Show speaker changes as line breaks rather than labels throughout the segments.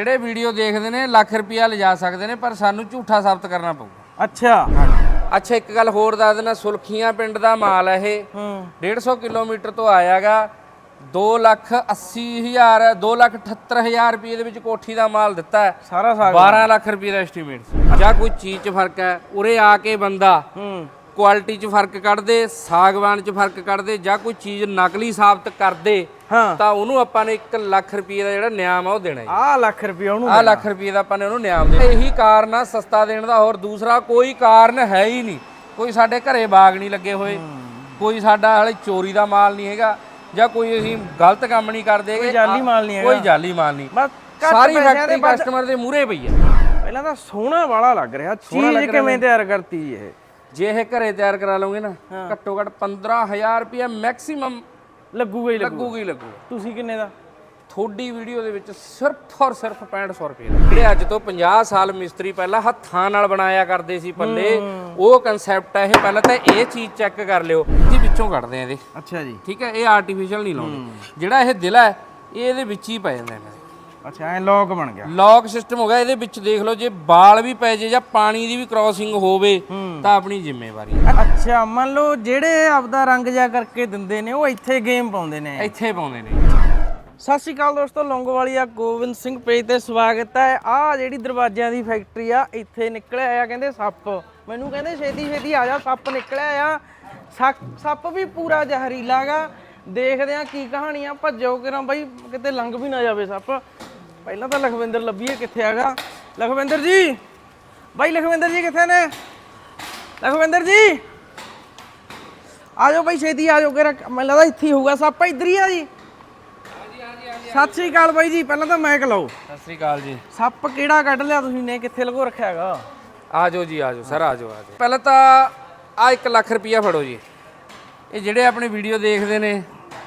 ਜਿਹੜੇ ਵੀਡੀਓ ਦੇਖਦੇ ਨੇ ਲੱਖ ਰੁਪਿਆ ਲਿਜਾ ਸਕਦੇ ਨੇ ਪਰ ਸਾਨੂੰ ਝੂਠਾ ਸਾਬਤ ਕਰਨਾ ਪਊਗਾ।
ਅੱਛਾ।
ਅੱਛਾ ਇੱਕ ਗੱਲ ਹੋਰ ਦੱਸ ਦੇਣਾ ਸੁਲਖੀਆਂ ਪਿੰਡ ਦਾ ਮਾਲ ਹੈ ਇਹ।
ਹੂੰ।
150 ਕਿਲੋਮੀਟਰ ਤੋਂ ਆਇਆਗਾ 2 ਲੱਖ 80 ਹਜ਼ਾਰ 2 ਲੱਖ 78 ਹਜ਼ਾਰ ਰੁਪਏ ਦੇ ਵਿੱਚ ਕੋਠੀ ਦਾ ਮਾਲ ਦਿੱਤਾ ਹੈ।
ਸਾਰਾ ਸਾਗ।
12 ਲੱਖ ਰੁਪਏ ਦਾ ਐਸਟੀਮੇਟ ਜਾਂ ਕੋਈ ਚੀਜ਼ 'ਚ ਫ਼ਰਕ ਹੈ ਉਰੇ ਆ ਕੇ ਬੰਦਾ
ਹੂੰ।
ਕੁਆਲਿਟੀ 'ਚ ਫ਼ਰਕ ਕੱਢਦੇ ਸਾਗਵਾਨ 'ਚ ਫ਼ਰਕ ਕੱਢਦੇ ਜਾਂ ਕੋਈ ਚੀਜ਼ ਨਕਲੀ ਸਾਬਤ ਕਰਦੇ
ਹਾਂ।
ਤਾਂ ਉਹਨੂੰ ਆਪਾਂ ਨੇ 1 ਲੱਖ ਰੁਪਏ ਦਾ ਜਿਹੜਾ ਨਿਆਮ ਆ ਉਹ ਦੇਣਾ ਜੀ।
ਆ ਲੱਖ ਰੁਪਏ ਉਹਨੂੰ
ਆ ਲੱਖ ਰੁਪਏ ਦਾ ਆਪਾਂ ਨੇ ਉਹਨੂੰ ਨਿਆਮ ਦੇਣਾ। ਇਹੀ ਕਾਰਨ ਆ ਸਸਤਾ ਦੇਣ ਦਾ ਹੋਰ ਦੂਸਰਾ ਕੋਈ ਕਾਰਨ ਹੈ ਹੀ ਨਹੀਂ। ਕੋਈ ਸਾਡੇ ਘਰੇ ਬਾਗ ਨਹੀਂ ਲੱਗੇ ਹੋਏ ਕੋਈ ਸਾਡਾ ਹਾਲੇ ਚੋਰੀ ਦਾ ਮਾਲ ਨਹੀਂ ਹੈਗਾ ਜਾਂ ਕੋਈ ਅਸੀਂ ਗਲਤ ਕੰਮ ਨਹੀਂ ਕਰਦੇ ਹੈਗੇ।
ਜਾਲੀ ਮਾਲ ਨਹੀਂ
ਕੋਈ ਜਾਲੀ ਮਾਲ ਨਹੀਂ।
ਬਸ
ਸਾਰੀ ਫੈਕਟਰੀ ਕਸਟਮਰ ਦੇ ਮੂਹਰੇ ਪਈ ਹੈ
ਪਹਿਲਾਂ ਤਾਂ ਸੋਹਣਾ ਵਾਲਾ ਲੱਗ ਰਿਹਾ ਚੀਜ਼ ਕਿਵੇਂ ਤਿਆਰ ਕਰਤੀ ਇਹ?
ਜੇ ਇਹ ਘਰੇ ਤਿਆਰ ਕਰਾ ਲਓਗੇ ਨਾ ਘੱਟੋ ਘੱਟ 15000 ਰੁਪਏ ਮੈਕਸਿਮਮ
ਲੱਗੂਗਾ ਹੀ ਲੱਗੂ
ਲੱਗੂਗੀ ਲੱਗੂ
ਤੁਸੀਂ ਕਿੰਨੇ ਦਾ?
ਤੁਹਾਡੀ ਵੀਡੀਓ ਦੇ ਵਿੱਚ ਸਿਰਫ ਔਰ ਸਿਰਫ 6500 ਰੁਪਏ ਦਾ। ਜਿਹੜੇ ਅੱਜ ਤੋਂ 50 ਸਾਲ ਮਿਸਤਰੀ ਪਹਿਲਾਂ ਹੱਥਾਂ ਨਾਲ ਬਣਾਇਆ ਕਰਦੇ ਸੀ ਪੱਲੇ ਉਹ ਕਨਸੈਪਟ ਹੈ ਇਹ। ਪਹਿਲਾਂ ਤਾਂ ਇਹ ਚੀਜ਼ ਚੈੱਕ ਕਰ ਲਿਓ ਜੀ ਵਿੱਚੋਂ ਕੱਢਦੇ ਆ ਇਹਦੇ।
ਅੱਛਾ ਜੀ।
ਠੀਕ ਹੈ ਇਹ ਆਰਟੀਫੀਸ਼ੀਅਲ ਨਹੀਂ ਲਾਉਂਦੇ। ਜਿਹੜਾ ਇਹ ਦਿਲ ਹੈ ਇਹ ਇਹਦੇ ਵਿੱਚ ਹੀ ਪੈ ਜਾਂਦਾ ਦੇ।
ਅੱਛਾ ਐ ਲੌਕ ਬਣ ਗਿਆ।
ਲੌਕ ਸਿਸਟਮ ਹੋ ਗਿਆ ਇਹਦੇ ਵਿੱਚ ਦੇਖ ਲਓ ਜੇ ਬਾਲ ਵੀ ਪੈ ਜੇ ਜਾਂ ਪਾਣੀ ਦੀ ਵੀ ਕ੍ਰਾਸਿੰਗ ਹੋਵੇ ਤਾਂ ਆਪਣੀ ਜ਼ਿੰਮੇਵਾਰੀ ਹੈ।
ਅੱਛਾ ਮੰਨ ਲਓ ਜਿਹੜੇ ਆਪਦਾ ਰੰਗ ਜਾ ਕਰਕੇ ਦਿੰਦੇ ਨੇ ਉਹ ਇੱਥੇ ਗੇਮ ਪਾਉਂਦੇ ਨੇ।
ਇੱਥੇ ਪਾਉਂਦੇ ਨੇ।
ਸਤਿ ਸ਼੍ਰੀ ਅਕਾਲ ਦੋਸਤੋ ਲੌਂਗੋਵਾਲੀਆ ਗੋਬਿੰਦ ਸਿੰਘ ਪੇਜ ਤੇ ਸਵਾਗਤ ਹੈ। ਆ ਜਿਹੜੀ ਦਰਵਾਜ਼ਿਆਂ ਦੀ ਫੈਕਟਰੀ ਆ ਇੱਥੇ ਨਿਕਲਿਆ ਆ ਕਹਿੰਦੇ ਸੱਪ। ਮੈਨੂੰ ਕਹਿੰਦੇ ਛੇਤੀ ਛੇਤੀ ਆ ਜਾ ਸੱਪ ਨਿਕਲਿਆ ਆ। ਸੱਪ- ਵੀ ਪੂਰਾ ਜ਼ਹਿਰੀਲਾ ਗਾ। ਦੇਖਦੇ ਆ ਕੀ ਕਹਾਣੀ ਆ ਭੱਜੋ ਕਿਰਾਂ ਬਾਈ ਕਿਤੇ ਲੰਘ ਵੀ ਨਾ ਜਾਵੇ ਸੱਪ। ਪਹਿਲਾਂ ਤਾਂ ਲਖਵਿੰਦਰ ਲੱਭੀਏ ਕਿੱਥੇ ਹੈਗਾ? ਲਖਵਿੰਦਰ ਜੀ? ਬਾਈ ਲਖਵਿੰਦਰ ਜੀ ਕਿੱਥੇ ਨੇ? ਲਖਵਿੰਦਰ ਜੀ? ਆ ਜਾਓ ਬਾਈ ਛੇਤੀ ਆ ਜਾਓ ਕਿਰਾ ਮੈਨੂੰ ਲੱਗਦਾ ਇੱਥੇ ਹੀ ਹੋਊਗਾ ਸੱਪ ਇੱਧਰ ਹੀ ਆ ਜੀ। ਸਤਿ ਸ੍ਰੀ ਅਕਾਲ ਬਾਈ ਜੀ ਪਹਿਲਾਂ ਤਾਂ ਮੈਕ ਲਾਓ।
ਸਤਿ ਸ੍ਰੀ ਅਕਾਲ ਜੀ।
ਸੱਪ ਕਿਹੜਾ ਕੱਢ ਲਿਆ ਤੁਸੀਂ ਨੇ ਕਿੱਥੇ ਲਗੋ ਰੱਖਿਆ ਹੈਗਾ?
ਆ ਜਾਓ ਜੀ ਆ ਜਾਓ ਸਰ ਆ ਜਾਓ ਆ ਜਾਓ ਪਹਿਲਾਂ ਤਾਂ ਆ 1 ਲੱਖ ਰੁਪਈਆ ਫੜੋ ਜੀ। ਇਹ ਜਿਹੜੇ ਆਪਣੇ ਵੀਡੀਓ ਦੇਖਦੇ ਨੇ।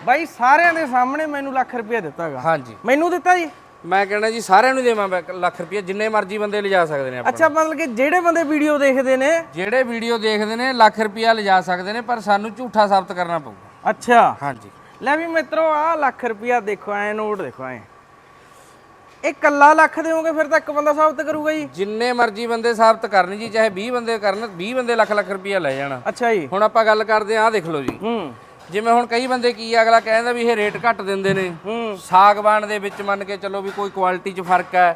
ਬਾਈ ਸਾਰਿਆਂ ਦੇ ਸਾਹਮਣੇ ਮੈਨੂੰ ਲੱਖ ਰੁਪਏ ਦਿੱਤਾ ਹੈਗਾ।
ਹਾਂਜੀ।
ਮੈਨੂੰ ਦਿੱਤਾ ਜੀ?
ਮੈਂ ਕਹਿਣਾ ਜੀ ਸਾਰਿਆਂ ਨੂੰ ਦੇਵਾਂ ਮੈਂ ਲੱਖ ਰੁਪਈਆ ਜਿੰਨੇ ਮਰਜ਼ੀ ਬੰਦੇ ਲਿਜਾ ਸਕਦੇ ਨੇ ਆਪਾਂ
ਅੱਛਾ ਮਤਲਬ ਕਿ ਜਿਹੜੇ ਬੰਦੇ ਵੀਡੀਓ ਦੇਖਦੇ ਨੇ
ਜਿਹੜੇ ਵੀਡੀਓ ਦੇਖਦੇ ਨੇ ਲੱਖ ਰੁਪਈਆ ਲਿਜਾ ਸਕਦੇ ਨੇ ਪਰ ਸਾਨੂੰ ਝੂਠਾ ਸਾਬਤ ਕਰਨਾ ਪਊਗਾ।
ਅੱਛਾ।
ਹਾਂਜੀ।
ਲੈ ਵੀ ਮਿੱਤਰੋ ਆ ਲੱਖ ਰੁਪਿਆ ਦੇਖੋ ਐ ਨੋਟ ਦੇਖੋ ਐ। ਇਹ ਕੱਲਾ ਲੱਖ ਦੇਵੋਗੇ ਫਿਰ ਤਾਂ ਇੱਕ ਬੰਦਾ ਸਾਬਤ ਕਰੂਗਾ ਜੀ।
ਜਿੰਨੇ ਮਰਜ਼ੀ ਬੰਦੇ ਸਾਬਤ ਕਰਨ ਜੀ ਚਾਹੇ 20 ਬੰਦੇ ਕਰਨ 20 ਬੰਦੇ ਲੱਖ ਲੱਖ ਰੁਪਈਆ ਲੈ ਜਾਣ।
ਅੱਛਾ ਜੀ।
ਹੁਣ ਆਪਾਂ ਗੱਲ ਕਰਦੇ ਆਂ ਆਹ ਦੇਖ ਲਓ ਜੀ।
ਹੂੰ।
ਜਿਵੇਂ ਹੁਣ ਕਈ ਬੰਦੇ ਕੀ ਆ, ਅਗਲਾ ਕਹਿੰਦਾ ਵੀ ਇਹ ਰੇਟ ਘੱਟ ਦਿੰਦੇ ਨੇ। ਸਾਗਵਾਨ ਦੇ ਵਿੱਚ ਮੰਨ ਕੇ ਚੱਲੋ ਵੀ ਕੋਈ ਕੁਆਲਿਟੀ 'ਚ ਫ਼ਰਕ ਹੈ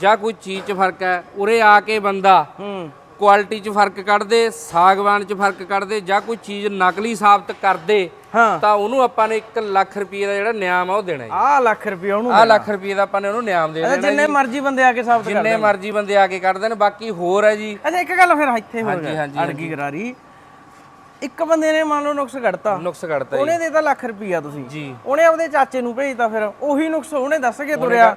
ਜਾਂ ਕੋਈ ਚੀਜ਼ 'ਚ ਫ਼ਰਕ ਹੈ ਉਰੇ ਆ ਕੇ ਬੰਦਾ
ਹੂੰ।
ਕੁਆਲਿਟੀ 'ਚ ਫ਼ਰਕ ਕੱਢਦੇ ਸਾਗਵਾਨ 'ਚ ਫ਼ਰਕ ਕੱਢਦੇ ਜਾਂ ਕੋਈ ਚੀਜ਼ ਨਕਲੀ ਸਾਬਤ ਕਰਦੇ
ਹਾਂ।
ਤਾਂ ਉਹਨੂੰ ਆਪਾਂ ਨੇ 1 ਲੱਖ ਰੁਪਏ ਦਾ ਜਿਹੜਾ ਨਿਆਮ ਆ ਉਹ ਦੇਣਾ ਜੀ।
ਆ ਲੱਖ ਰੁਪਏ ਉਹਨੂੰ
ਆ ਲੱਖ ਰੁਪਏ ਦਾ ਆਪਾਂ ਨੇ ਉਹਨੂੰ ਨਿਆਮ ਦੇ
ਅੱਛਾ
ਦੇਣਾ
ਜਿੰਨੇ ਮਰਜ਼ੀ ਬੰਦੇ ਆ ਕੇ ਸਾਬਤ ਕਰ
ਜਿੰਨੇ ਮਰਜ਼ੀ ਬੰਦੇ ਆ ਕੇ ਕੱਢਦੇ ਨੇ ਬਾਕੀ ਹੋਰ ਹੈ ਜੀ।
ਅੱਛਾ ਇੱਕ ਗੱਲ ਫਿਰ ਇੱਥੇ ਹੋ
ਹਾਂਜੀ, ਹਾਂਜੀ,
ਅੜ ਗਈ ਕਰਾਰੀ। ਇੱਕ ਬੰਦੇ ਨੇ ਮੰਨ ਲਓ ਨੁਕਸ ਕੱਢਤਾ।
ਨੁਕਸ ਜੀ।
ਉਹਨੇ ਦੇਤਾ ਲੱਖ ਰੁਪਈਆ ਤੁਸੀਂ।
ਜੀ।
ਉਹਨੇ ਆਪਦੇ ਚਾਚੇ ਨੂੰ ਭੇਜਤਾ ਫਿਰ। ਉਹੀ ਨੁਕਸ ਉਹਨੇ ਦੱਸ ਕੇ ਤੁਰਿਆ।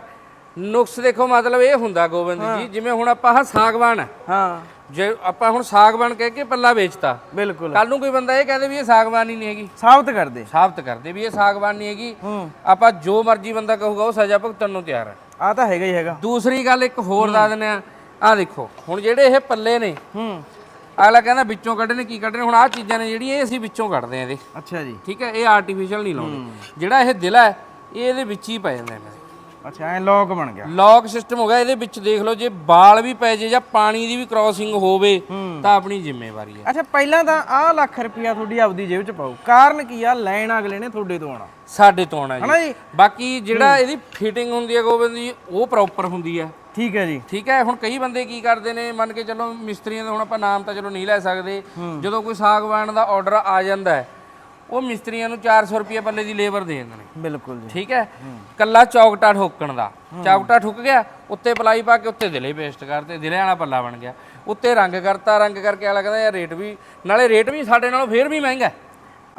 ਨੁਕਸ ਦੇਖੋ ਮਤਲਬ ਇਹ ਹੁੰਦਾ ਗੋਬਿੰਦ ਜੀ ਜਿਵੇਂ ਹੁਣ ਆਪਾਂ ਆਹ ਸਾਗਵਾਨ ਹੈ।
ਹਾਂ।
ਜੇ ਆਪਾਂ ਹੁਣ ਸਾਗਵਾਨ ਕਹਿ ਕੇ ਪੱਲਾ ਵੇਚਤਾ।
ਬਿਲਕੁਲ।
ਕੱਲ ਨੂੰ ਕੋਈ ਬੰਦਾ ਇਹ ਕਹਦੇ ਵੀ ਇਹ ਸਾਗਵਾਨੀ ਨਹੀਂ ਹੈਗੀ।
ਸਾਬਤ ਕਰ ਦੇ
ਸਾਬਤ ਕਰਦੇ ਵੀ ਇਹ ਸਾਗਵਾਨ ਨਹੀਂ ਹੈਗੀ।
ਹੂੰ।
ਆਪਾਂ ਜੋ ਮਰਜ਼ੀ ਬੰਦਾ ਕਹੂਗਾ ਉਹ ਸਜ਼ਾ ਭੁਗਤਣ ਨੂੰ ਤਿਆਰ ਹੈ।
ਆ ਤਾਂ ਹੈਗਾ ਹੀ ਹੈਗਾ।
ਦੂਸਰੀ ਗੱਲ ਇੱਕ ਹੋਰ ਦੱਸ ਦਿੰਦੇ ਆ ਆਹ ਦੇਖੋ ਹੁਣ ਜਿਹੜੇ ਇਹ ਪੱਲੇ ਨੇ
ਹੂੰ।
ਅਗਲਾ ਕਹਿੰਦਾ ਵਿੱਚੋਂ ਕੱਢਣੇ ਕੀ ਕੱਢਣੇ ਹੁਣ ਆਹ ਚੀਜ਼ਾਂ ਨੇ ਜਿਹੜੀਆਂ ਇਹ ਅਸੀਂ ਵਿੱਚੋਂ ਕੱਢਦੇ ਆ ਇਹਦੇ।
ਅੱਛਾ ਜੀ।
ਠੀਕ ਹੈ ਇਹ ਆਰਟੀਫੀਸ਼ੀਅਲ ਨਹੀਂ ਲਾਉਂਦੇ। ਜਿਹੜਾ ਇਹ ਦਿਲ ਹੈ ਇਹ ਇਹਦੇ ਵਿੱਚ ਹੀ ਪੈ ਜਾਂਦਾ ਦੇ
ਅੱਛਾ ਐ ਲੌਕ ਬਣ ਗਿਆ।
ਲੌਕ ਸਿਸਟਮ ਹੋ ਗਿਆ ਇਹਦੇ ਵਿੱਚ ਦੇਖ ਲਓ ਜੇ ਬਾਲ ਵੀ ਪੈ ਜੇ ਜਾਂ ਪਾਣੀ ਦੀ ਵੀ ਕ੍ਰਾਸਿੰਗ ਹੋਵੇ ਤਾਂ ਆਪਣੀ ਜ਼ਿੰਮੇਵਾਰੀ ਹੈ।
ਅੱਛਾ ਪਹਿਲਾਂ ਤਾਂ ਆ ਲੱਖ ਰੁਪਿਆ ਤੁਹਾਡੀ ਆਪਦੀ ਜੇਬ ਚ ਪਾਓ। ਕਾਰਨ ਕੀ ਆ? ਲੈਣ ਅਗਲੇ ਨੇ ਤੁਹਾਡੇ ਤੋਂ ਆਣਾ
ਸਾਡੇ ਤੋਂ ਜੀ।
ਜੀ?
ਬਾਕੀ ਜਿਹੜਾ ਇਹਦੀ ਫਿਟਿੰਗ ਹੁੰਦੀ ਹੈ ਗੋਬਿੰਦ ਜੀ ਉਹ ਪ੍ਰੋਪਰ ਹੁੰਦੀ ਹੈ।
ਠੀਕ ਹੈ ਜੀ।
ਠੀਕ ਹੈ ਹੁਣ ਕਈ ਬੰਦੇ ਕੀ ਕਰਦੇ ਨੇ ਮੰਨ ਕੇ ਚੱਲੋ ਮਿਸਤਰੀਆਂ ਦਾ ਹੁਣ ਆਪਾਂ ਨਾਮ ਤਾਂ ਚਲੋ ਨਹੀਂ ਲੈ ਸਕਦੇ। ਜਦੋਂ ਕੋਈ ਸਾਗਵਾਨ ਦਾ ਆਰਡਰ ਆ ਜਾਂਦਾ ਹੈ ਉਹ ਮਿਸਤਰੀਆਂ ਨੂੰ 400 ਰੁਪਏ ਪੱਲੇ ਦੀ ਲੇਬਰ ਦੇ ਦਿੰਦੇ ਨੇ।
ਬਿਲਕੁਲ ਜੀ।
ਠੀਕ ਹੈ? ਕੱਲਾ ਚੌਕਟਾ ਠੋਕਣ ਦਾ। ਚੌਕਟਾ ਠੁੱਕ ਗਿਆ ਉੱਤੇ ਪਲਾਈ ਪਾ ਕੇ ਉੱਤੇ ਦਿਲੇ ਪੇਸਟ ਕਰਤੇ ਦਿਲੇ ਵਾਲਾ ਪੱਲਾ ਬਣ ਗਿਆ। ਉੱਤੇ ਰੰਗ ਕਰਤਾ ਰੰਗ ਕਰਕੇ ਅਗਲਾ ਕਹਿੰਦਾ ਯਾਰ ਰੇਟ ਵੀ ਨਾਲੇ ਰੇਟ ਵੀ ਸਾਡੇ ਨਾਲੋਂ ਫੇਰ ਵੀ ਮਹਿੰਗਾ।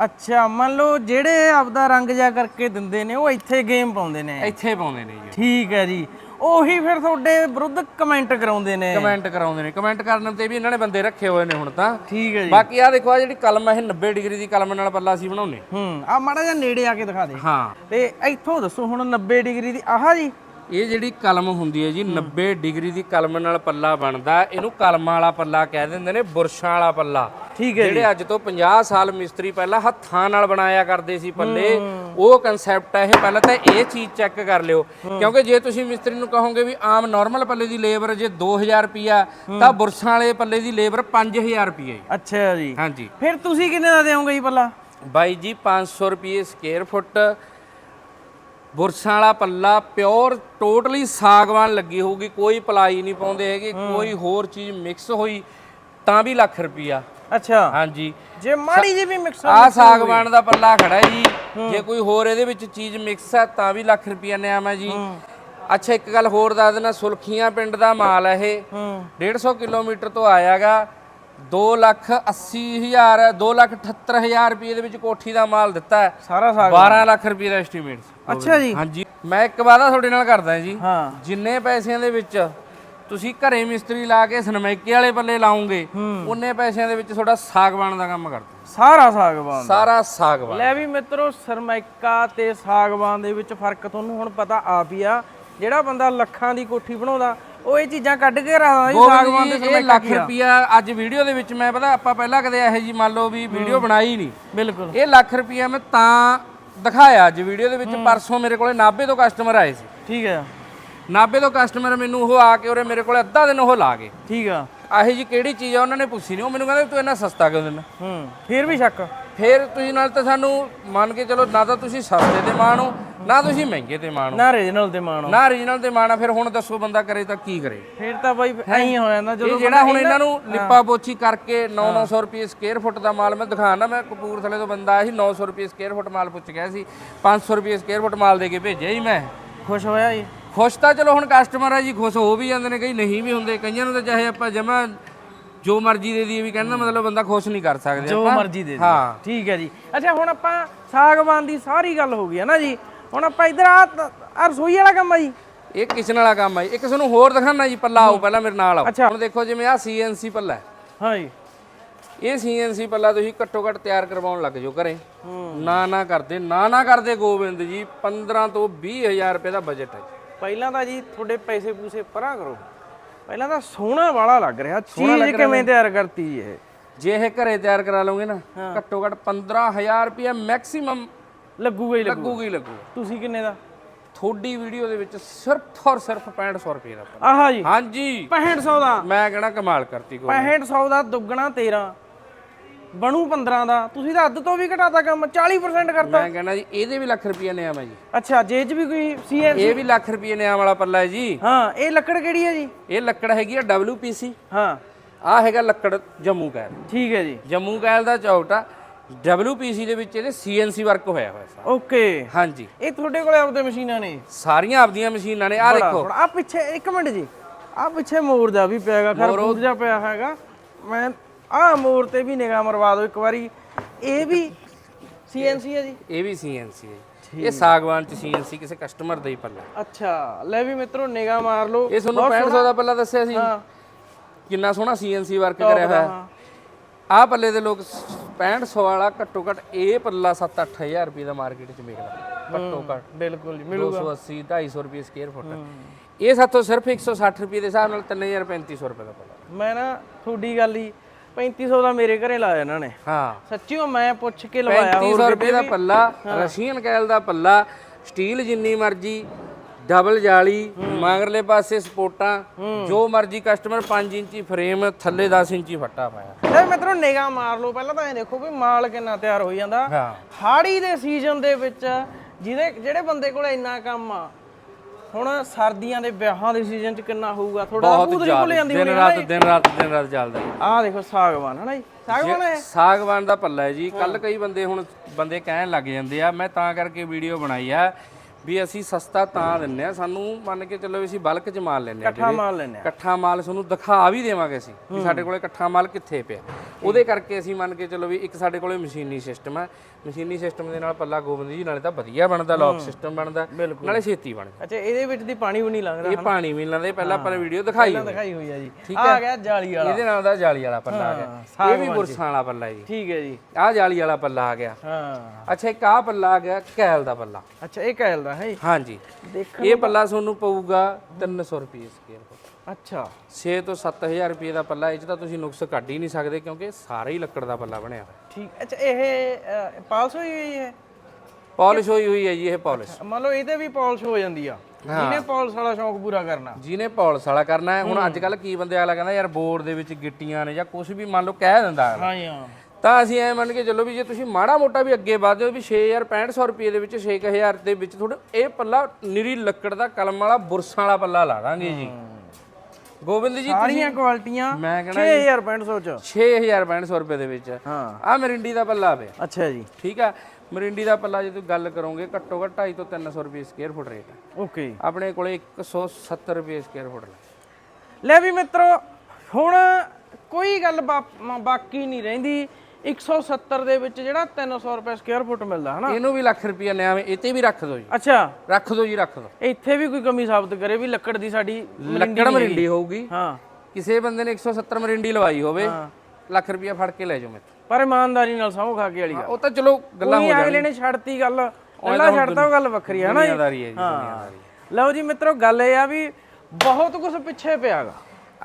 ਅੱਛਾ ਮੰਨ ਲਓ ਜਿਹੜੇ ਆਪਦਾ ਰੰਗ ਜਾ ਕਰਕੇ ਦਿੰਦੇ ਨੇ ਉਹ ਇੱਥੇ ਗੇਮ ਪਾਉਂਦੇ ਨੇ।
ਇੱਥੇ ਪਾਉਂਦੇ ਨੇ ਜੀ।
ਠੀਕ ਹੈ ਜੀ। ਉਹੀ ਫਿਰ ਤੁਹਾਡੇ ਵਿਰੁੱਧ ਕਮੈਂਟ ਕਰਾਉਂਦੇ ਨੇ।
ਕਮੈਂਟ ਕਰਾਉਂਦੇ ਨੇ। ਕਮੈਂਟ ਕਰਨ ਤੇ ਵੀ ਇਹਨਾਂ ਨੇ ਬੰਦੇ ਰੱਖੇ ਹੋਏ ਨੇ ਹੁਣ ਤਾਂ।
ਠੀਕ ਹੈ ਜੀ।
ਬਾਕੀ ਆ ਦੇਖੋ ਆ ਜਿਹੜੀ ਕਲਮ ਹੈ ਇਹ 90 ਡਿਗਰੀ ਦੀ ਕਲਮ ਨਾਲ ਪੱਲਾ ਅਸੀਂ ਬਣਾਉਨੇ
ਹੂੰ ਆ ਮਾੜਾ ਜਿਹਾ ਨੇੜੇ ਆ ਕੇ ਦਿਖਾ ਦੇ।
ਹਾਂ।
ਤੇ ਇੱਥੋਂ ਦੱਸੋ ਹੁਣ 90 ਡਿਗਰੀ ਦੀ ਆਹ ਜੀ।
ਇਹ ਜਿਹੜੀ ਕਲਮ ਹੁੰਦੀ ਹੈ ਜੀ 90 ਡਿਗਰੀ ਦੀ ਕਲਮ ਨਾਲ ਪੱਲਾ ਬਣਦਾ ਇਹਨੂੰ ਕਲਮਾਂ ਵਾਲਾ ਪੱਲਾ ਕਹਿ ਦਿੰਦੇ ਨੇ ਬੁਰਸ਼ਾਂ ਵਾਲਾ ਪੱਲਾ।
ਠੀਕ ਹੈ
ਜਿਹੜੇ ਅੱਜ ਤੋਂ 50 ਸਾਲ ਮਿਸਤਰੀ ਪਹਿਲਾਂ ਹੱਥਾਂ ਨਾਲ ਬਣਾਇਆ ਕਰਦੇ ਸੀ ਪੱਲੇ ਉਹ ਕਨਸੈਪਟ ਹੈ ਇਹ ਪਹਿਲਾਂ ਤਾਂ ਇਹ ਚੀਜ਼ ਚੈੱਕ ਕਰ ਲਿਓ। ਕਿਉਂਕਿ ਜੇ ਤੁਸੀਂ ਮਿਸਤਰੀ ਨੂੰ ਕਹੋਗੇ ਵੀ ਆਮ ਨਾਰਮਲ ਪੱਲੇ ਦੀ ਲੇਬਰ ਜੇ 2000 ਰੁਪਿਆ ਤਾਂ ਬੁਰਸ਼ਾਂ ਵਾਲੇ ਪੱਲੇ ਦੀ ਲੇਬਰ 5000 ਰੁਪਿਆ ਜੀ।
ਅੱਛਾ ਜੀ।
ਹਾਂਜੀ।
ਫਿਰ ਤੁਸੀਂ ਕਿੰਨੇ ਦਾ ਦੇਵੋਗੇ ਜੀ ਪੱਲਾ?
ਬਾਈ ਜੀ 500 ਰੁਪਏ ਸਕੁਅਰ ਫੁੱਟ ਬੁਰਸਾਂ ਵਾਲਾ ਪੱਲਾ ਪਿਓਰ ਟੋਟਲੀ ਸਾਗਵਾਨ ਲੱਗੀ ਹੋਊਗੀ ਕੋਈ ਪਲਾਈ ਨਹੀਂ ਪਾਉਂਦੇ ਹੈਗੇ ਕੋਈ ਹੋਰ ਚੀਜ਼ ਮਿਕਸ ਹੋਈ ਤਾਂ ਵੀ ਲੱਖ ਰੁਪਿਆ
ਅੱਛਾ।
ਹਾਂਜੀ।
ਜੇ ਮਾੜੀ ਜੀ ਵੀ ਮਿਕਸ
ਆ ਸਾਗਵਾਨ ਦਾ ਪੱਲਾ ਖੜਾ ਜੀ। ਜੇ ਕੋਈ ਹੋਰ ਇਹਦੇ ਵਿੱਚ ਚੀਜ਼ ਮਿਕਸ ਹੈ ਤਾਂ ਵੀ ਲੱਖ ਰੁਪਿਆ ਨਿਆਮ ਹੈ ਜੀ। ਅੱਛਾ ਇੱਕ ਗੱਲ ਹੋਰ ਦੱਸ ਦੇਣਾ ਸੁਲਖੀਆਂ ਪਿੰਡ ਦਾ ਮਾਲ ਹੈ ਇਹ।
ਹੂੰ।
150 ਕਿਲੋਮੀਟਰ ਤੋਂ ਆਇਆਗਾ। 2 ਲੱਖ 80 ਹਜ਼ਾਰ 2 ਲੱਖ 78 ਹਜ਼ਾਰ ਰੁਪਏ ਦੇ ਵਿੱਚ ਕੋਠੀ ਦਾ ਮਾਲ ਦਿੱਤਾ ਹੈ।
ਸਾਰਾ ਸਾਗ
12 ਲੱਖ ਰੁਪਏ ਦਾ ਐਸਟੀਮੇਟ
ਅੱਛਾ ਜੀ।
ਹਾਂਜੀ। ਮੈਂ ਇੱਕ ਵਾਅਦਾ ਤੁਹਾਡੇ ਨਾਲ ਕਰਦਾ ਜੀ।
ਹਾਂ।
ਜਿੰਨੇ ਪੈਸਿਆਂ ਦੇ ਵਿੱਚ ਤੁਸੀਂ ਘਰੇ ਮਿਸਤਰੀ ਲਾ ਕੇ ਸਨਮਾਈਕੇ ਵਾਲੇ ਪੱਲੇ ਲਾਉਂਗੇ ਉਨੇ ਪੈਸਿਆਂ ਦੇ ਵਿੱਚ ਤੁਹਾਡਾ ਸਾਗਵਾਨ ਦਾ ਕੰਮ ਕਰਦਾ
ਸਾਰਾ ਸਾਗਵਾਨ
ਸਾਰਾ ਸਾਗਵਾਨ।
ਲੈ ਵੀ ਮਿੱਤਰੋ ਸਰਮਾਇਕਾ ਤੇ ਸਾਗਵਾਨ ਦੇ ਵਿੱਚ ਫ਼ਰਕ ਤੁਹਾਨੂੰ ਹੁਣ ਪਤਾ ਆਪ ਹੀ ਆ। ਜਿਹੜਾ ਬੰਦਾ ਲੱਖਾਂ ਦੀ ਕੋਠੀ ਬਣਾਉਂਦਾ ਉਹ ਇਹ ਚੀਜ਼ਾਂ ਕੱਢ ਕੇ ਰੱਖਦਾ ਜੀ ਸਾਗਵਾਨ
ਜੀ, ਇਹ ਲੱਖ ਰੁਪਿਆ ਅੱਜ ਵੀਡੀਓ ਦੇ ਵਿੱਚ ਮੈਂ ਪਤਾ ਆਪਾਂ ਪਹਿਲਾਂ ਕਦੇ ਇਹੋ ਜੀ ਮੰਨ ਲਓ ਵੀ ਵੀਡੀਓ ਬਣਾਈ ਨਹੀਂ
ਬਿਲਕੁਲ।
ਇਹ ਲੱਖ ਰੁਪਿਆ ਮੈਂ ਤਾਂ ਦਿਖਾਇਆ ਅੱਜ ਵੀਡੀਓ ਦੇ ਵਿੱਚ ਪਰਸੋਂ ਮੇਰੇ ਕੋਲੇ ਨਾਭੇ ਤੋਂ ਕਸਟਮਰ ਆਏ ਸੀ।
ਠੀਕ ਹੈ
ਨਾਭੇ ਤੋਂ ਕਸਟਮਰ ਮੈਨੂੰ ਉਹ ਆ ਕੇ ਉਰੇ ਮੇਰੇ ਕੋਲੇ ਅੱਧਾ ਦਿਨ ਉਹ ਲਾ ਗਏ।
ਠੀਕ ਆ।
ਆਹੀ ਜੀ ਕਿਹੜੀ ਚੀਜ਼ ਆ ਉਹਨਾਂ ਨੇ ਪੁੱਛੀ ਨਹੀਂ ਉਹ ਮੈਨੂੰ ਕਹਿੰਦੇ ਤੂੰ ਇੰਨਾ ਸਸਤਾ ਕਿਉਂ ਦਿੰਦਾ?
ਹੂੰ। ਫਿਰ ਵੀ ਸ਼ੱਕ?
ਫਿਰ ਤੁਸੀਂ ਨਾਲ ਤਾਂ ਸਾਨੂੰ ਮੰਨ ਕੇ ਚਲੋ ਨਾ ਤਾਂ ਤੁਸੀਂ ਸਸਤੇ ਤੇ ਮਾਣੋ ਨਾ ਤੁਸੀਂ ਮਹਿੰਗੇ ਤੇ ਮਾਣੋ।
ਨਾ ਰੀਜਨਲ ਤੇ ਮਾਣੋ।
ਨਾ ਰੀਜਨਲ ਤੇ ਮਾਣਾ ਫਿਰ ਹੁਣ ਦੱਸੋ ਬੰਦਾ ਕਰੇ ਤਾਂ ਕੀ ਕਰੇ।
ਫਿਰ ਤਾਂ ਬਾਈ ਐਂ ਹੀ ਹੋ ਜਾਂਦਾ
ਇਹ
ਜਦੋਂ
ਜਿਹੜਾ ਹੁਣ ਇਹਨਾਂ ਨੂੰ ਲਿਪਾ ਪੋਚੀ ਕਰਕੇ 9-900 ਰੁਪਏ ਸਕੁਅਰ ਫੁੱਟ ਦਾ ਮਾਲ ਮੈਂ ਦਿਖਾਣਾ ਮੈਂ ਕਪੂਰਥਲੇ ਤੋਂ ਬੰਦਾ ਆਇਆ ਸੀ 900 ਰੁਪਏ ਸਕੁਅਰ ਫੁੱਟ ਮਾਲ ਪੁੱਛ ਗਿਆ ਸੀ 500 ਰੁਪਏ ਸਕੁਅਰ ਫੁੱਟ ਮਾਲ ਦੇ ਕੇ ਭੇਜਿਆ ਜੀ ਮੈਂ।
ਖੁਸ਼ ਹੋਇਆ ਜੀ?
ਖੁਸ਼ ਤਾਂ ਚਲੋ ਹੁਣ ਕਸਟਮਰ ਹੈ ਜੀ ਖੁਸ਼ ਹੋ ਵੀ ਜਾਂਦੇ ਨੇ ਕਈ ਨਹੀਂ ਵੀ ਹੁੰਦੇ ਕਈਆਂ ਨੂੰ ਤਾਂ ਚਾਹੇ ਆਪਾਂ ਜਮਾ ਜੋ ਮਰਜ਼ੀ ਦੇ ਦਈਏ ਵੀ ਕਹਿਣ ਦਾ ਮਤਲਬ ਬੰਦਾ ਖੁਸ਼ ਨਹੀਂ ਕਰ ਸਕਦੇ
ਜੋ
ਆਪਾਂ।
ਮਰਜ਼ੀ ਦੇ ਦੇ।
ਹਾਂ।
ਠੀਕ ਹੈ ਜੀ। ਅੱਛਾ ਹੁਣ ਆਪਾਂ ਸਾਗਵਾਨ ਦੀ ਸਾਰੀ ਗੱਲ ਹੋ ਗਈ ਹੈ ਨਾ ਜੀ। ਹੁਣ ਆਪਾਂ ਇਧਰ ਆ ਆ ਰਸੋਈ ਵਾਲਾ ਕੰਮ ਆ ਜੀ।
ਇਹ ਕਿਚਨ ਵਾਲਾ ਕੰਮ ਹੈ ਜੀ। ਇੱਕ ਤੁਹਾਨੂੰ ਹੋਰ ਦਿਖਾਣਾ ਜੀ ਪੱਲਾ ਆਓ ਪਹਿਲਾਂ ਮੇਰੇ ਨਾਲ ਆਓ। ਹੁਣ ਦੇਖੋ ਜਿਵੇਂ ਆ ਸੀਐਨਸੀ ਪੱਲਾ ਹੈ।
ਹਾਂ ਜੀ।
ਇਹ ਸੀਐਨਸੀ ਪੱਲਾ ਤੁਸੀਂ ਘੱਟੋ ਘੱਟ ਤਿਆਰ ਕਰਵਾਉਣ ਲੱਗ ਜਾਓ ਘਰੇ। ਨਾ ਨਾ ਕਰਦੇ ਨਾ ਨਾ ਕਰਦੇ ਗੋਬਿੰਦ ਜੀ। 15 ਤੋਂ 20000 ਰੁਪਏ ਦਾ ਬਜਟ ਹੈ
ਪਹਿਲਾਂ ਤਾਂ ਜੀ ਤੁਹਾਡੇ ਪੈਸੇ ਪੂਸੇ ਪਰਾਂ ਕਰੋ। ਪਹਿਲਾਂ ਤਾਂ ਸੋਹਣਾ ਵਾਲਾ ਲੱਗ ਰਿਹਾ ਚੀਜ਼ ਕਿਵੇਂ ਤਿਆਰ ਕਰਤੀ ਇਹ?
ਜੇ ਇਹ ਘਰੇ ਤਿਆਰ ਕਰਾ ਲਓਗੇ ਨਾ ਘੱਟੋ ਘੱਟ 15000 ਰੁਪਏ ਮੈਕਸਿਮਮ
ਲੱਗੂਗਾ ਹੀ ਲੱਗੂ
ਲੱਗੂਗਾ ਹੀ ਲੱਗੂਗਾ।
ਤੁਸੀਂ ਕਿੰਨੇ ਦਾ?
ਤੁਹਾਡੀ ਵੀਡੀਓ ਦੇ ਵਿੱਚ ਸਿਰਫ ਔਰ ਸਿਰਫ 6500 ਰੁਪਏ ਦਾ।
ਆਹਾ ਜੀ।
ਹਾਂਜੀ।
6500 ਦਾ?
ਮੈਂ ਕਹਿਣਾ ਕਮਾਲ ਕਰਤੀ ਕੋਈ
6500 ਦਾ ਦੁੱਗਣਾ 13 ਬਣੂ 15 ਦਾ। ਤੁਸੀਂ ਤਾਂ ਅੱਧ ਤੋਂ ਵੀ ਘਟਾਤਾ ਕੰਮ 40% ਕਰਤਾ।
ਮੈਂ ਕਹਿਣਾ ਜੀ ਇਹਦੇ ਵੀ ਲੱਖ ਰੁਪਏ ਨਿਆਮ ਹੈ ਜੀ।
ਅੱਛਾ ਜੇ ਚ ਵੀ ਕੋਈ
ਇਹ ਵੀ ਲੱਖ ਰੁਪਏ ਨਿਆਮ ਵਾਲਾ ਪੱਲਾ ਹੈ ਜੀ।
ਹਾਂ ਇਹ ਲੱਕੜ ਕਿਹੜੀ ਹੈ ਜੀ?
ਇਹ ਲੱਕੜ ਹੈਗੀ ਆ WPC
ਹਾਂ।
ਆ ਹੈਗਾ ਲੱਕੜ ਜੰਮੂ ਕੈਲ।
ਠੀਕ ਹੈ ਜੀ।
ਜੰਮੂ ਕੈਲ ਦਾ ਚੌਕਟ ਆ। WPC ਦੇ ਵਿੱਚ ਇਹਦੇ CNC ਵਰਕ ਹੋਇਆ ਹੋਇਆ ਸਾਰਾ।
ਓਕੇ।
ਹਾਂਜੀ।
ਇਹ ਤੁਹਾਡੇ ਕੋਲੇ ਆਪਦੇ ਮਸ਼ੀਨਾਂ ਨੇ?
ਸਾਰੀਆਂ ਆਪਦੀਆਂ ਮਸ਼ੀਨਾਂ ਨੇ। ਆ ਦੇਖੋ।
ਆ ਪਿੱਛੇ ਇੱਕ ਮਿੰਟ ਜੀ। ਆ ਪਿੱਛੇ ਮੋਰ ਦਾ ਵੀ ਪਿਆਗਾ ਖਰਬੂਜ ਜਾ ਪਿਆ ਹੈਗਾ। ਮੈਂ ਆ ਮੋਰ ਤੇ ਵੀ ਨਿਗਾਹ ਮਰਵਾ ਦਿਓ ਇੱਕ ਵਾਰੀ। ਇਹ ਵੀ ਸੀਐਨਸੀ ਹੈ ਜੀ?
ਇਹ ਵੀ CNC ਹੈ। ਇਹ ਸਾਗਵਾਨ ਚ CNC ਕਿਸੇ ਕਸਟਮਰ ਦਾ ਹੀ ਪੱਲਾ।
ਅੱਛਾ ਲੈ ਵੀ ਮਿੱਤਰੋ ਨਿਗਾਹ ਮਾਰ ਲਓ।
ਇਹ ਤੁਹਾਨੂੰ 6500 ਦਾ ਪੱਲਾ ਦੱਸਿਆ ਸੀ।
ਹਾਂ।
ਕਿੰਨਾ ਸੋਹਣਾ CNC ਵਰਕ ਕਰਿਆ ਹੋਇਆ। ਆਹ ਪੱਲੇ ਦੇ ਲੋਕ 6500 ਵਾਲਾ ਘੱਟੋ ਘੱਟ ਇਹ ਪੱਲਾ 7-8000 ਰੁਪਏ ਦਾ ਮਾਰਕੀਟ 'ਚ ਵਿਕਦਾ। ਘੱਟੋ ਘੱਟ।
ਬਿਲਕੁਲ ਜੀ
280 250 ਰੁਪਏ ਸਕੁਅਰ ਫੁੱਟ ਇਹ ਸਾਥੋਂ ਸਿਰਫ 160 ਰੁਪਏ ਦੇ ਹਿਸਾਬ ਨਾਲ 3350 ਰੁਪਏ ਦਾ ਪੱਲਾ।
ਮੈਂ ਨਾ ਤੁਹਾਡੀ ਗੱਲ ਹੀ 3500 ਦਾ ਮੇਰੇ ਘਰੇ ਲਾਇਆ ਇਹਨਾਂ ਨੇ।
ਹਾਂ।
ਸੱਚੀਓ ਮੈਂ ਪੁੱਛ ਕੇ ਲਵਾਇਆ
3500 ਰੁਪਏ ਦਾ ਪੱਲਾ ਰਸ਼ੀਅਨ ਕੈਲ ਦਾ ਪੱਲਾ ਸਟੀਲ ਜਿੰਨੀ ਮਰਜ਼ੀ ਡਬਲ ਜਾਲੀ ਮਗਰਲੇ ਪਾਸੇ ਸਪੋਰਟਾਂ ਜੋ ਮਰਜ਼ੀ ਕਸਟਮਰ 5 ਇੰਚੀ ਫਰੇਮ ਥੱਲੇ 10 ਇੰਚੀ ਫੱਟਾ ਪਾਇਆ।
ਲੈ ਮਿੱਤਰੋ ਨਿਗਾਹ ਮਾਰ ਲਓ ਪਹਿਲਾਂ ਤਾਂ ਇਹ ਦੇਖੋ ਵੀ ਮਾਲ ਕਿੰਨਾ ਤਿਆਰ ਹੋਈ ਜਾਂਦਾ।
ਹਾਂ।
ਹਾੜੀ ਦੇ ਸੀਜ਼ਨ ਦੇ ਵਿੱਚ ਜਿਹਦੇ ਜਿਹੜੇ ਬੰਦੇ ਕੋਲ ਇੰਨਾ ਕੰਮ ਆ ਹੁਣ ਸਰਦੀਆਂ ਦੇ ਵਿਆਹਾਂ ਦੇ ਸੀਜ਼ਨ ਚ ਕਿੰਨਾ ਹੋਊਗਾ? ਥੋੜਾ
ਬਹੁਤ ਜ਼ਿਆਦਾ। ਦਿਨ ਰਾਤ ਦਿਨ ਰਾਤ ਦਿਨ ਰਾਤ ਚੱਲਦਾ
ਆਹ ਦੇਖੋ ਸਾਗਵਾਨ ਹਨਾ ਜੀ? ਸਾਗਵਾਨ ਹੈ?
ਸਾਗਵਾਨ ਦਾ ਪੱਲਾ ਹੈ ਜੀ। ਕੱਲ ਕਈ ਬੰਦੇ ਹੁਣ ਬੰਦੇ ਕਹਿਣ ਲੱਗ ਜਾਂਦੇ ਆ ਮੈਂ ਤਾਂ ਕਰਕੇ ਵੀਡੀਓ ਬਣਾਈ ਆ। ਵੀ ਅਸੀਂ ਸਸਤਾ ਤਾਂ ਦਿੰਨੇ ਆ ਸਾਨੂੰ ਮੰਨ ਕੇ ਚੱਲੋ ਵੀ ਅਸੀਂ ਬਲਕ ਚ ਮਾਲ ਲੈਨੇ ਆ
ਇਕੱਠਾ ਮਾਲ ਲੈਣੇ ਆ
ਇਕੱਠਾ ਮਾਲ ਤੁਹਾਨੂੰ ਦਿਖਾ ਵੀ ਦੇਵਾਂਗੇ ਅਸੀਂ ਵੀ ਸਾਡੇ ਕੋਲੇ ਇਕੱਠਾ ਮਾਲ ਕਿੱਥੇ ਪਿਆ। ਉਹਦੇ ਕਰਕੇ ਅਸੀਂ ਮੰਨ ਕੇ ਚੱਲੋ ਵੀ ਇੱਕ ਸਾਡੇ ਕੋਲੇ ਮਸ਼ੀਨੀ ਸਿਸਟਮ ਹੈ। ਮਸ਼ੀਨੀ ਸਿਸਟਮ ਦੇ ਨਾਲ ਪੱਲਾ ਗੋਬਿੰਦ ਜੀ ਨਾਲੇ ਤਾਂ ਵਧੀਆ ਬਣਦਾ ਲੌਕ ਸਿਸਟਮ ਬਣਦਾ ਨਾਲੇ ਛੇਤੀ ਬਣਦਾ।
ਅੱਛਾ ਇਹਦੇ ਵਿੱਚ ਦੀ ਪਾਣੀ ਵੀ ਨਹੀਂ ਲੰਘਦਾ
ਇਹ ਪਾਣੀ ਮਿਲਣ ਦੇ ਪਹਿਲਾਂ ਆਪਾਂ ਨੇ ਵੀਡੀਓ ਦਿਖਾਈ ਹੋਈ।
ਦਿਖਾਈ ਹੋਈ ਆ ਜੀ। ਆ ਗਿਆ ਜਾਲੀ ਵਾਲਾ।
ਇਹਦੇ ਨਾਲ ਦਾ ਜਾਲੀ ਵਾਲਾ ਪੱਲਾ ਆ ਗਿਆ। ਇਹ ਵੀ ਬੁਰਸਾਂ ਵਾਲਾ ਪੱਲਾ ਜੀ।
ਠੀਕ ਹੈ ਜੀ।
ਆਹ ਜਾਲੀ ਵਾਲਾ ਪੱਲਾ ਆ ਗਿਆ।
ਹਾਂ।
ਅੱਛਾ ਇੱਕ ਆਹ ਪੱਲਾ ਆ ਗਿਆ ਕੈਲ ਦਾ ਪੱਲਾ।
ਅੱਛਾ ਇਹ ਕੈਲ ਦਾ ਪੂਰਾ ਹੈ
ਹਾਂਜੀ।
ਦੇਖ
ਇਹ ਪੱਲਾ ਤੁਹਾਨੂੰ ਪਊਗਾ 300 ਰੁਪਏ ਸਕੁਅਰ ਫੁੱਟ
ਅੱਛਾ।
6 ਤੋਂ 7000 ਰੁਪਏ ਦਾ ਪੱਲਾ ਇਹ 'ਚ ਤਾਂ ਤੁਸੀਂ ਨੁਕਸ ਕੱਢ ਹੀ ਨਹੀਂ ਸਕਦੇ ਕਿਉਂਕਿ ਸਾਰਾ ਹੀ ਲੱਕੜ ਦਾ ਪੱਲਾ ਬਣਿਆ ਹੋਇਆ।
ਠੀਕ ਅੱਛਾ ਇਹ ਪਾਲਸ ਹੋਈ ਹੋਈ ਹੈ?
ਪਾਲਿਸ਼ ਹੋਈ ਹੋਈ ਹੈ ਜੀ ਇਹ ਪਾਲਿਸ਼।
ਮੰਨ ਲਓ ਇਹਦੇ ਵੀ ਪਾਲਿਸ਼ ਹੋ ਜਾਂਦੀ ਆ। ਜਿਹਨੇ ਪਾਲਿਸ਼ ਵਾਲਾ ਸ਼ੌਂਕ ਪੂਰਾ ਕਰਨਾ।
ਜਿਹਨੇ ਪਾਲਿਸ਼ ਵਾਲਾ ਕਰਨਾ ਹੈ ਹੁਣ ਅੱਜ ਕੱਲ ਕੀ ਬੰਦੇ ਆਲਾ ਕਹਿੰਦਾ ਯਾਰ ਬੋਰਡ ਦੇ ਵਿੱਚ ਗਿੱਟੀਆਂ ਨੇ ਜਾਂ ਕੁਝ ਵੀ ਮੰਨ ਲਓ ਕਹਿ ਦਿੰਦਾ ਅਗਲਾ।
ਹਾਂ ਹਾਂ।
ਤਾਂ ਅਸੀਂ ਐ ਮੰਨ ਕੇ ਚੱਲੋ ਵੀ ਜੇ ਤੁਸੀਂ ਮਾੜਾ ਮੋਟਾ ਵੀ ਅੱਗੇ ਵਧ ਜਾਓ ਵੀ 6000 6500 ਰੁਪਏ ਦੇ ਵਿੱਚ 6000 ਦੇ ਵਿੱਚ ਤੁਹਾਡੇ ਇਹ ਪੱਲਾ ਨਿਰੀ ਲੱਕੜ ਦਾ ਕਲਮ ਵਾਲਾ ਬੁਰਸਾਂ ਵਾਲਾ ਪੱਲਾ ਲਾ ਦਾਂਗੇ ਜੀ। ਗੋਬਿੰਦ ਜੀ
ਸਾਰੀਆਂ ਕੁਆਲਟੀਆਂ
ਮੈਂ ਕਹਿੰਦਾ
6500 ਚ।
6500 ਰੁਪਏ ਦੇ ਵਿੱਚ।
ਹਾਂ।
ਆ ਮਰਿੰਡੀ ਦਾ ਪੱਲਾ ਪਿਆ।
ਅੱਛਾ ਜੀ।
ਠੀਕ ਆ। ਮਰਿੰਡੀ ਦਾ ਪੱਲਾ ਜੇ ਤੁਸੀਂ ਗੱਲ ਕਰੋਗੇ ਘੱਟੋ ਘੱਟ 250 ਤੋਂ 300 ਰੁਪਏ ਸਕੁਅਰ ਫੁੱਟ ਰੇਟ ਹੈ
ਓਕੇ।
ਆਪਣੇ ਕੋਲੇ 170 ਰੁਪਏ ਸਕੁਅਰ ਫੁੱਟ ਲੈ।
ਲੈ ਵੀ ਮਿੱਤਰੋ ਹੁਣ ਕੋਈ ਗੱਲ ਬਾਕੀ ਨਹੀਂ ਰਹਿੰਦੀ। 170 ਦੇ ਵਿੱਚ ਜਿਹੜਾ 300 ਰੁਪਏ ਸਕੁਅਰ ਫੁੱਟ ਮਿਲਦਾ ਹਨਾ?
ਇਹਨੂੰ ਵੀ ਲੱਖ ਰੁਪਏ ਨਿਆਵੇਂ ਇਹ ਤੇ ਵੀ ਰੱਖ ਦਿਓ ਜੀ।
ਅੱਛਾ।
ਰੱਖ ਦਿਓ ਜੀ ਰੱਖ ਦਿਓ
ਇੱਥੇ ਵੀ ਕੋਈ ਕਮੀ ਸਾਬਤ ਕਰੇ ਵੀ ਲੱਕੜ ਦੀ ਸਾਡੀ
ਲੱਕੜ ਮਰਿੰਡੀ ਹੋਊਗੀ।
ਹਾਂ।
ਕਿਸੇ ਬੰਦੇ ਨੇ 170 ਮਰਿੰਡੀ ਲਵਾਈ ਹੋਵੇ ਲੱਖ ਰੁਪਏ ਫੜ ਕੇ ਲੈ ਜਾਓ ਮੈਥੋਂ
ਪਰ ਇਮਾਨਦਾਰੀ ਨਾਲ ਸਹੁੰ ਖਾ ਕੇ ਵਾਲੀ ਗੱਲ।
ਉਹ ਤਾਂ ਚਲੋ ਗੱਲਾਂ
ਕੋਈ ਅਗਲੇ ਨੇ ਛੱਡਤੀ ਗੱਲ। ਅੱਲਾ ਛੱਡਤਾ ਉਹ ਗੱਲ ਵੱਖਰੀ ਹੈ ਨਾ ਜੀ?
ਦੁਨੀਆਦਾਰੀ ਹੈ ਜੀ
ਲਓ ਜੀ ਮਿੱਤਰੋ ਗੱਲ ਇਹ ਆ ਵੀ ਬਹੁਤ ਕੁਝ ਪਿੱਛੇ ਪਿਆਗਾ।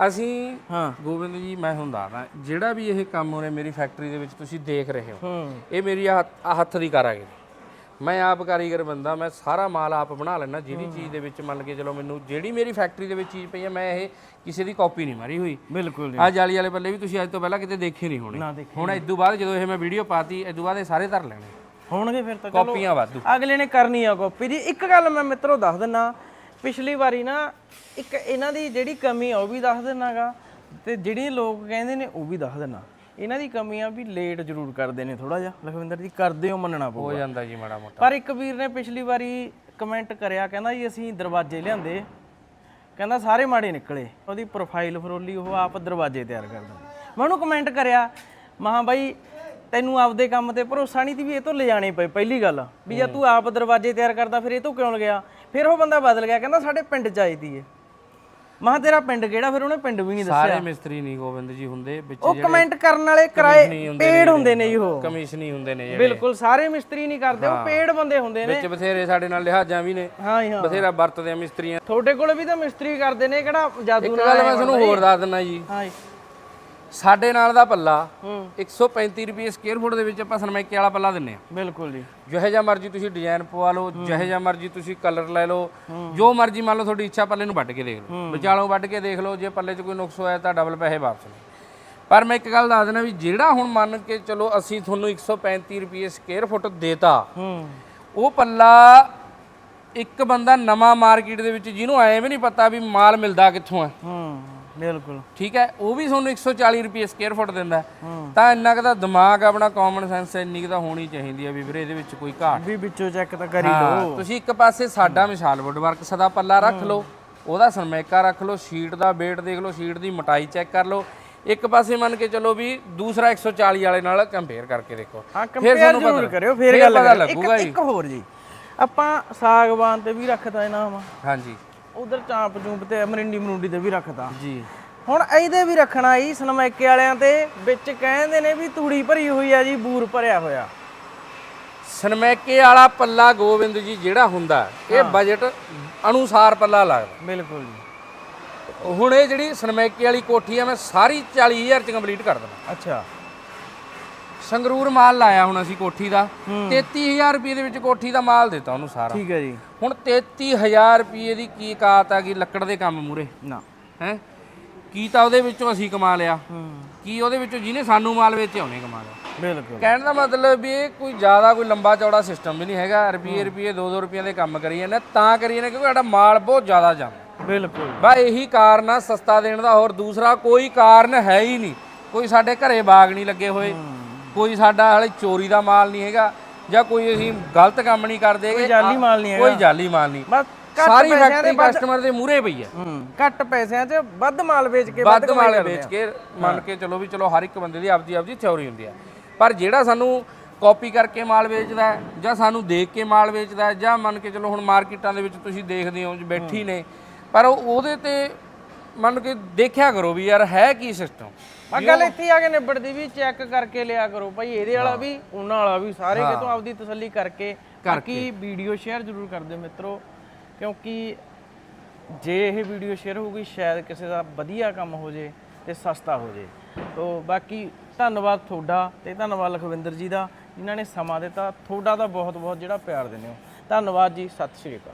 ਅਸੀਂ
ਹਾਂ।
ਗੋਬਿੰਦ ਜੀ ਮੈਂ ਹੁਣ ਦੱਸਦਾ ਜਿਹੜਾ ਵੀ ਇਹ ਕੰਮ ਹੋਰੇ ਮੇਰੀ ਫੈਕਟਰੀ ਦੇ ਵਿੱਚ ਤੁਸੀਂ ਦੇਖ ਰਹੇ ਹੋ ਇਹ ਮੇਰੀ ਆਹ ਹੱਥ- ਦੀ ਕਾਰਾਗਰੀ ਮੈਂ ਆਪ ਕਾਰੀਗਰ ਬੰਦਾ ਮੈਂ ਸਾਰਾ ਮਾਲ ਆਪ ਬਣਾ ਲੈਣਾ ਜਿਹੜੀ ਚੀਜ਼ ਦੇ ਵਿੱਚ ਮੰਨ ਕੇ ਚਲੋ ਮੈਨੂੰ ਜਿਹੜੀ ਮੇਰੀ ਫੈਕਟਰੀ ਦੇ ਵਿੱਚ ਚੀਜ਼ ਪਈ ਹੈ ਮੈਂ ਇਹ ਕਿਸੇ ਦੀ ਕਾਪੀ ਨਹੀਂ ਮਾਰੀ ਹੋਈ।
ਬਿਲਕੁਲ ਜੀ।
ਆ ਜਾਲੀ ਵਾਲੇ ਪੱਲੇ ਵੀ ਤੁਸੀਂ ਅੱਜ ਤੋਂ ਪਹਿਲਾਂ ਕਿਤੇ ਦੇਖੇ ਨਹੀਂ ਹੋਣੇ। ਹੁਣ ਇਦੋਂ ਬਾਅਦ ਜਦੋਂ ਇਹ ਮੈਂ ਵੀਡੀਓ ਪਾਤੀ ਇਦੋਂ ਬਾਅਦ ਇਹ ਸਾਰੇ ਧਰ ਲੈਣੇ।
ਹੋਣਗੇ ਫਿਰ ਤਾਂ ਚਲੋ।
ਕਾਪੀਆਂ ਵਾਧੂ।
ਅਗਲੇ ਨੇ ਕਰਨੀ ਆ ਕਾਪੀ ਦੀ ਇੱਕ ਗੱਲ ਮੈਂ ਮਿੱਤਰੋ ਦੱਸ ਦਿੰਨਾ ਪਿਛਲੀ ਵਾਰੀ ਨਾ ਇੱਕ ਇਹਨਾਂ ਦੀ ਜਿਹੜੀ ਕਮੀ ਆ ਉਹ ਵੀ ਦੱਸ ਦਿੰਨਾਗਾ ਤੇ ਜਿਹੜੀ ਲੋਕ ਕਹਿੰਦੇ ਨੇ ਉਹ ਵੀ ਦੱਸ ਦਿੰਨਾ। ਇਹਨਾਂ ਦੀ ਕਮੀਆਂ ਵੀ ਲੇਟ ਜ਼ਰੂਰ ਕਰਦੇ ਨੇ ਥੋੜਾ ਜਿਹਾ। ਲਖਵਿੰਦਰ ਜੀ ਕਰਦੇ ਹੋ ਮੰਨਣਾ ਪਊ
ਹੋ ਜਾਂਦਾ ਜੀ ਮਾੜਾ ਮੋਟਾ।
ਪਰ ਇੱਕ ਵੀਰ ਨੇ ਪਿਛਲੀ ਵਾਰੀ ਕਮੈਂਟ ਕਰਿਆ ਕਹਿੰਦਾ ਜੀ ਅਸੀਂ ਦਰਵਾਜ਼ੇ ਲਿਆਂਦੇ। ਕਹਿੰਦਾ ਸਾਰੇ ਮਾੜੇ ਨਿਕਲੇ। ਉਹਦੀ ਪ੍ਰੋਫਾਈਲ ਫਰੋਲੀ ਉਹ ਆਪ ਦਰਵਾਜ਼ੇ ਤਿਆਰ ਕਰਦਾ ਮੈਂ ਉਹਨੂੰ ਕਮੈਂਟ ਕਰਿਆ ਮਹਾ ਬਾਈ ਤੈਨੂੰ ਆਪਦੇ ਕੰਮ ਤੇ ਭਰੋਸਾ ਨਹੀਂ ਸੀ ਵੀ ਇਹ ਤੋਂ ਲਿਜਾਣੇ ਪਏ ਪਹਿਲੀ ਗੱਲ। ਵੀ ਜੇ ਤੂੰ ਆਪ ਦਰਵਾਜ਼ੇ ਤਿਆਰ ਕਰਦਾ ਫਿਰ ਇਹ ਤੋਂ ਕਿਉਂ ਗਿਆ ਫਿਰ ਉਹ ਬੰਦਾ ਬਦਲ ਗਿਆ ਕਹਿੰਦਾ ਸਾਡੇ ਪਿੰਡ ਚ ਆਈ ਦੀ ਏ ਮਹਾ ਤੇਰਾ ਪਿੰਡ ਕਿਹੜਾ? ਫਿਰ ਉਹਨੇ ਪਿੰਡ ਵੀ ਨਹੀਂ ਦੱਸਿਆ।
ਸਾਰੇ ਮਿਸਤਰੀ ਨਹੀਂ ਗੋਬਿੰਦ ਜੀ ਹੁੰਦੇ ਵਿੱਚ
ਉਹ ਕਮੈਂਟ ਕਰਨ ਵਾਲੇ ਕਿਰਾਏ ਪੇੜ ਹੁੰਦੇ ਨੇ ਜੀ ਉਹ।
ਕਮਿਸ਼ਨੀ ਹੁੰਦੇ ਨੇ ਜਿਹੜੇ।
ਬਿਲਕੁਲ ਸਾਰੇ ਮਿਸਤਰੀ ਨਹੀਂ ਕਰਦੇ ਉਹ ਪੇੜ ਬੰਦੇ ਹੁੰਦੇ ਨੇ।
ਵਿੱਚ ਬਥੇਰੇ ਸਾਡੇ ਨਾਲ ਲਿਹਾਜ਼ਾਂ ਵੀ ਨੇ।
ਹਾਂ ਜੀ ਹਾਂ।
ਬਥੇਰਾ ਵਰਤਦੇ ਆ ਮਿਸਤਰੀਆਂ।
ਤੁਹਾਡੇ ਕੋਲ ਵੀ ਤਾਂ ਮਿਸਤਰੀ ਕਰਦੇ ਨੇ ਕਿਹੜਾ ਜਾਦੂ
ਇੱਕ
ਨਾਲ
ਗੱਲ ਮੈਂ ਤੁਹਾਨੂੰ ਹੋਰ ਦੱਸ ਦਿੰਦਾ ਜੀ।
ਹਾਂ ਜੀ।
ਸਾਡੇ ਨਾਲ ਦਾ ਪੱਲਾ
ਹੂੰ।
135 ਰੁਪਏ ਸਕੁਅਰ ਫੁੱਟ ਦੇ ਵਿੱਚ ਆਪਾਂ ਸਰਮਾਈਕੇ ਵਾਲਾ ਪੱਲਾ ਦਿੰਨੇ ਆ
ਬਿਲਕੁਲ ਜੀ।
ਜਿਹੇ ਜਿਹਾ ਮਰਜ਼ੀ ਤੁਸੀਂ ਡਿਜ਼ਾਈਨ ਪਵਾ ਲਓ ਜਿਹੇ ਜਿਹਾ ਮਰਜ਼ੀ ਤੁਸੀਂ ਕਲਰ ਲੈ ਲਓ ਜੋ ਮਰਜ਼ੀ ਮੰਨ ਲਓ ਤੁਹਾਡੀ ਇੱਛਾ ਪੱਲੇ ਨੂੰ ਵੱਢ ਕੇ ਦੇਖ ਲਓ। ਵਿਚਾਲੋਂ ਵੱਢ ਕੇ ਦੇਖ ਲਓ ਜੇ ਪੱਲੇ 'ਚ ਕੋਈ ਨੁਕਸ ਹੋਇਆ ਤਾਂ ਡਬਲ ਪੈਸੇ ਵਾਪਸ ਨੇ ਪਰ ਮੈਂ ਇੱਕ ਗੱਲ ਦੱਸ ਦੇਣਾ ਵੀ ਜਿਹੜਾ ਹੁਣ ਮੰਨ ਕੇ ਚਲੋ ਅਸੀਂ ਤੁਹਾਨੂੰ 135 ਰੁਪਏ ਸਕੁਅਰ ਫੁੱਟ ਦੇਤਾ ਉਹ ਪੱਲਾ ਇੱਕ ਬੰਦਾ ਨਵਾਂ ਮਾਰਕੀਟ ਦੇ ਵਿੱਚ ਜਿਹਨੂੰ ਐਵੇਂ ਵੀ ਨਹੀਂ ਪਤਾ ਵੀ ਮਾਲ ਮਿਲਦਾ ਕਿੱਥੋਂ ਹੂੰ।
ਬਿਲਕੁਲ।
ਠੀਕ ਹੈ ਉਹ ਵੀ ਤੁਹਾਨੂੰ 140 ਰੁਪਏ ਸਕੁਅਰ ਫੁੱਟ ਦਿੰਦਾ। ਤਾਂ ਇੰਨਾ ਕੁ ਦਾ ਦਿਮਾਗ ਆਪਣਾ ਕਾਮਨ ਸੈਂਸ ਇੰਨੀ ਕੁ ਤਾਂ ਹੋਣੀ ਚਾਹੀਦੀ ਹੈ ਵੀ ਵੀਰੇ ਇਹਦੇ ਵਿੱਚ ਕੋਈ ਘਾਟ।
ਵੀ ਵਿੱਚੋਂ ਚੈੱਕ ਤਾਂ ਕਰੀ ਲਓ।
ਤੁਸੀਂ ਇੱਕ ਪਾਸੇ ਸਾਡਾ ਮਿਸਾਲ ਵੁੱਡ ਵਰਕ ਸਦਾ ਪੱਲਾ ਰੱਖ ਲਓ ਉਹਦਾ ਸਰਮੈਕਾ ਰੱਖ ਲਓ ਸ਼ੀਟ ਦਾ weight ਦੇਖ ਲਓ ਸ਼ੀਟ ਦੀ ਮੋਟਾਈ ਚੈੱਕ ਕਰ ਲਓ। ਇੱਕ ਪਾਸੇ ਮੰਨ ਕੇ ਚੱਲੋ ਵੀ ਦੂਸਰਾ 140 ਵਾਲੇ ਨਾਲ ਕੰਪੇਅਰ ਕਰਕੇ ਦੇਖੋ। ਫਿਰ ਤੁਹਾਨੂੰ ਪਤਾ-
ਕਰਿਓ ਫੇਰ ਗੱਲ
ਲੱਗੂਗਾ
ਇੱਕ ਹੋਰ ਜੀ। ਆਪਾਂ ਸਾਗਵਾਨ ਤੇ ਵੀ ਰੱਖਦਾ ਇਹ ਨਾਮ
ਹਾਂਜੀ।
ਉਧਰ ਚਾਂਪ ਚੂੰਪ ਤੇ ਅਮਰਿੰਡੀ ਮਰੂੰਡੀ ਤੇ ਵੀ ਰੱਖਦਾ
ਜੀ।
ਹੁਣ ਇਹਦੇ ਵੀ ਰੱਖਣਾ ਹੀ ਸਨਮੈਕੇ ਵਾਲਿਆਂ ਤੇ ਵਿੱਚ ਕਹਿੰਦੇ ਨੇ ਵੀ ਤੂੜੀ ਭਰੀ ਹੋਈ ਆ ਜੀ ਬੂਰ ਭਰਿਆ ਹੋਇਆ।
ਸਰਮੈਕੇ ਵਾਲਾ ਪੱਲਾ ਗੋਬਿੰਦ ਜੀ ਜਿਹੜਾ ਹੁੰਦਾ ਇਹ ਬਜਟ ਅਨੁਸਾਰ ਪੱਲਾ ਲੱਗਦਾ।
ਬਿਲਕੁਲ ਜੀ।
ਹੁਣ ਇਹ ਜਿਹੜੀ ਸਰਮੈਕੇ ਵਾਲੀ ਕੋਠੀ ਆ ਮੈਂ ਸਾਰੀ 40000 ਚ ਕੰਪਲੀਟ ਕਰ ਦੇਣਾ
ਅੱਛਾ।
ਸੰਗਰੂਰ ਮਾਲ ਲਾਇਆ ਹੁਣ ਅਸੀਂ ਕੋਠੀ ਦਾ। 33000 ਰੁਪਏ ਦੇ ਵਿੱਚ ਕੋਠੀ ਦਾ ਮਾਲ ਦਿੱਤਾ ਉਹਨੂੰ ਸਾਰਾ।
ਠੀਕ ਹੈ ਜੀ।
ਹੁਣ 33000 ਰੁਪਏ ਦੀ ਕੀ ਕਾਤ ਆ ਗਈ ਲੱਕੜ ਦੇ ਕੰਮ ਮੂਰੇ
ਨਾ।
ਹੈ? ਕੀ ਤਾਂ ਉਹਦੇ ਵਿੱਚੋਂ ਅਸੀਂ ਕਮਾ ਲਿਆ। ਕੀ ਉਹਦੇ ਵਿੱਚੋਂ ਜਿਹਨੇ ਸਾਨੂੰ ਮਾਲ ਵੇਚਿਆ ਉਹਨੇ ਕਮਾ ਲਿਆ।
ਬਿਲਕੁਲ।
ਕਹਿਣ ਦਾ ਮਤਲਬ ਵੀ ਇਹ ਕੋਈ ਜ਼ਿਆਦਾ ਕੋਈ ਲੰਬਾ ਚੌੜਾ ਸਿਸਟਮ ਵੀ ਨਹੀਂ ਹੈਗਾ। ਰੁਪਏ ਰੁਪਏ 2-2 ਰੁਪਏ ਦੇ ਕੰਮ ਕਰੀ ਜਾਂਦੇ ਤਾਂ ਕਰੀ ਜਾਂਦੇ ਕਿਉਂਕਿ ਸਾਡਾ ਮਾਲ ਬਹੁਤ ਜ਼ਿਆਦਾ ਜਾਂਦਾ।
ਬਿਲਕੁਲ।
ਬਾ ਇਹੀ ਕਾਰਨ ਆ ਸਸਤਾ ਦੇਣ ਦਾ। ਹੋਰ ਦੂਸਰਾ ਕੋਈ ਕਾਰਨ ਹੈ ਹੀ ਨਹੀਂ। ਕੋਈ ਸਾਡੇ ਘਰੇ ਬਾਗ ਨਹੀਂ ਲੱਗੇ ਹੋਏ। ਕੋਈ ਸਾਡਾ ਹਾਲੇ ਚੋਰੀ ਦਾ ਮਾਲ ਨਹੀਂ ਹੈਗਾ ਜਾਂ ਕੋਈ ਅਸੀਂ ਗਲਤ ਕੰਮ ਨਹੀਂ ਕਰਦੇ ਹੈਗੇ
ਜਾਲੀ ਮਾਲ ਨਹੀਂ
ਕੋਈ ਜਾਲੀ ਮਾਲ ਨਹੀਂ।
ਬਸ
ਸਾਰੀ ਫੈਕਟਰੀ ਕਸਟਮਰ ਦੇ ਮੂਹਰੇ ਪਈ ਹੈ।
ਘੱਟ ਪੈਸਿਆਂ 'ਚ ਵੱਧ ਮਾਲ ਵੇਚ ਕੇ
ਵੱਧ ਮਾਲ ਵੇਚ। ਕੇ ਮੰਨ ਕੇ ਚਲੋ ਵੀ ਚਲੋ ਹਰ ਇੱਕ ਬੰਦੇ ਦੀ ਆਪਦੀ ਆਪਦੀ ਥਿਉਰੀ ਹੁੰਦੀ ਹੈ ਪਰ ਜਿਹੜਾ ਸਾਨੂੰ ਕਾਪੀ ਕਰਕੇ ਮਾਲ ਵੇਚਦਾ ਜਾਂ ਸਾਨੂੰ ਦੇਖ ਕੇ ਮਾਲ ਵੇਚਦਾ ਜਾਂ ਮੰਨ ਕੇ ਚਲੋ ਹੁਣ ਮਾਰਕੀਟਾਂ ਦੇ ਵਿੱਚ ਤੁਸੀਂ ਦੇਖਦੇ ਹੋ ਜੀ ਬੈਠੀ ਨੇ ਪਰ ਉਹ ਉਹਦੇ ਤੇ ਮੰਨ ਕੇ ਦੇਖਿਆ ਕਰੋ ਵੀ ਯਾਰ ਹੈ ਕੀ ਸਿਸਟਮ
ਆ ਗੱਲ ਇੱਥੇ ਆ ਕੇ ਨਿਬੜਦੀ ਵੀ ਚੈੱਕ ਕਰਕੇ ਲਿਆ ਕਰੋ ਭਾਈ ਇਹਦੇ ਵਾਲਾ ਵੀ ਉਹਨਾਂ ਵਾਲਾ ਵੀ ਸਾਰੇ ਕਿਤੋਂ ਆਪਦੀ ਤਸੱਲੀ ਕਰਕੇ ਬਾਕੀ ਵੀਡੀਓ ਸ਼ੇਅਰ ਜ਼ਰੂਰ ਕਰ ਦਿਓ ਮਿੱਤਰੋ ਕਿਉਂਕਿ ਜੇ ਇਹ ਵੀਡੀਓ ਸ਼ੇਅਰ ਹੋਊਗੀ ਸ਼ਾਇਦ ਕਿਸੇ ਦਾ ਵਧੀਆ ਕੰਮ ਹੋ ਜੇ ਤੇ ਸਸਤਾ ਹੋ ਜੇ। ਤੋ ਬਾਕੀ ਧੰਨਵਾਦ ਤੁਹਾਡਾ ਤੇ ਧੰਨਵਾਦ ਲਖਵਿੰਦਰ ਜੀ ਦਾ ਜਿਨ੍ਹਾਂ ਨੇ ਸਮਾਂ ਦਿੱਤਾ। ਤੁਹਾਡਾ ਤਾਂ ਬਹੁਤ ਬਹੁਤ ਜਿਹੜਾ ਪਿਆਰ ਦਿੰਦੇ ਹੋ। ਧੰਨਵਾਦ ਜੀ ਸਤਿ ਸ਼੍ਰੀ ਅਕਾਲ।